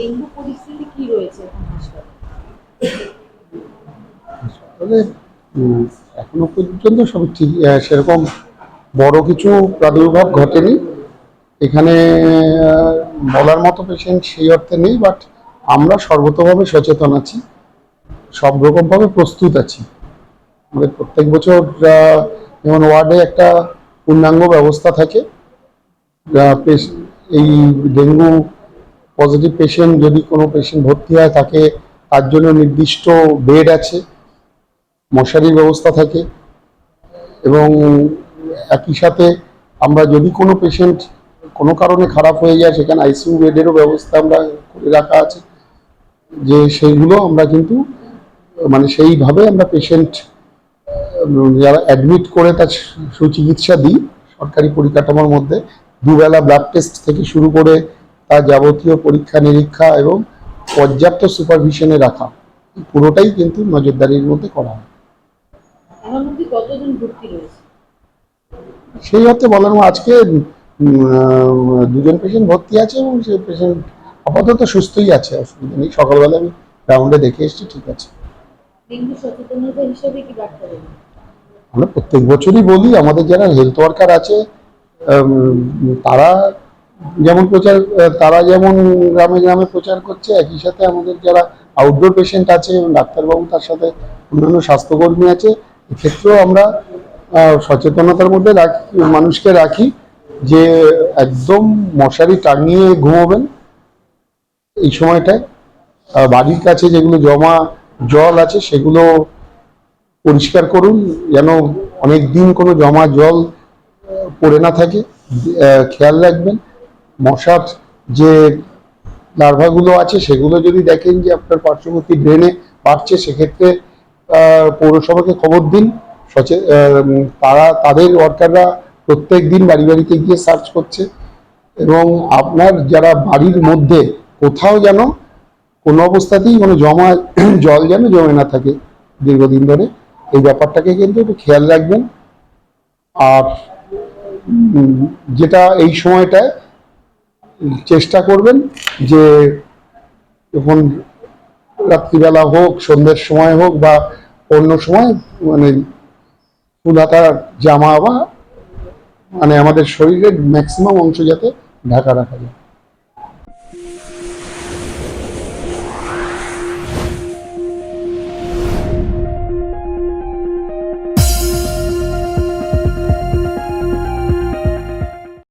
Dengue পরিস্থিতি কি রয়েছে এখন হাসপাতালে? হাসপাতালে এখনও পর্যন্ত সব ঠিক সেরকম বড় কিছু প্রাদুর্ভাব ঘটেনি। এখানে বলার মতো পেশেন্ট সেই অর্থে নেই বাট আমরা সর্বতভাবে সচেতন আছি। সব রকমভাবে প্রস্তুত আছি। আমাদের প্রত্যেক বছর যেমন ওয়ার্ডে একটা পূর্ণাঙ্গ ব্যবস্থা থাকে। এই ডেঙ্গু পজিটিভ পেশেন্ট যদি কোনো পেশেন্ট ভর্তি হয়, তাকে তার জন্য নির্দিষ্ট বেড আছে, মশারির ব্যবস্থা থাকে এবং একই সাথে আমরা যদি কোনো পেশেন্ট কোনো কারণে খারাপ হয়ে যায়, সেখানে আইসিইউ বেডেরও ব্যবস্থা আমরা করে রাখা আছে। যে সেইগুলো আমরা কিন্তু মানে সেইভাবে আমরা পেশেন্ট যারা অ্যাডমিট করে তার সুচিকিৎসা দিই সরকারি পরিকাঠামোর মধ্যে। দুবেলা ব্লাড টেস্ট থেকে শুরু করে তার যাবতীয় পরীক্ষা নিরীক্ষা এবং পর্যাপ্ত সুপারভিশনে রাখা পুরোটাই কিন্তু নজরদারির মধ্যে করা হয়। সেই অর্থে বলার আজকে দুজন পেশেন্ট ভর্তি আছে এবং সেই পেশেন্ট আপাতত সুস্থই আছে অসুবিধা নেই। সকালবেলা আমি রাউন্ডে দেখে এসেছি ঠিক আছে। আমরা প্রত্যেক বছরই বলি আমাদের যারা হেলথ ওয়ার্কার আছে তারা যেমন প্রচার তারা যেমন গ্রামে গ্রামে প্রচার করছে, একই সাথে আমাদের যারা আউটডোর পেশেন্ট আছে এবং ডাক্তারবাবু তার সাথে অন্যান্য স্বাস্থ্যকর্মী আছে, এক্ষেত্রেও আমরা সচেতনতার মধ্যে রাখি, মানুষকে রাখি যে একদম মশারি টাঙিয়ে ঘুমোবেন। এই সময়টায় বাড়ির কাছে যেগুলো জমা জল আছে সেগুলো পরিষ্কার করুন, যেন অনেক দিন কোনো জমা জল পড়ে না থাকে। খেয়াল রাখবেন। মশার যে লার্ভাগুলো আছে, সেগুলো যদি দেখেন যে আপনার পার্শ্ববর্তী ড্রেনে বাড়ছে, সেক্ষেত্রে পৌরসভাকে খবর দিন। সচে তারা, তাদের ওয়ার্কাররা প্রত্যেক দিন বাড়ি বাড়িতে গিয়ে সার্চ করছে এবং আপনার যারা বাড়ির মধ্যে কোথাও যেন কোনো অবস্থাতেই কোনো জমা, জল যেন জমে না থাকে দীর্ঘদিন ধরে, এই ব্যাপারটাকে কিন্তু একটু খেয়াল রাখবেন। আর যেটা এই সময়টায় চেষ্টা করবেন যে যখন রাত্রিবেলা হোক, সন্ধ্যের সময় হোক বা অন্য সময় মানে ফুলাতা জামা বা মানে আমাদের শরীরের ম্যাক্সিমাম অংশ যাতে ঢাকা রাখা যায়।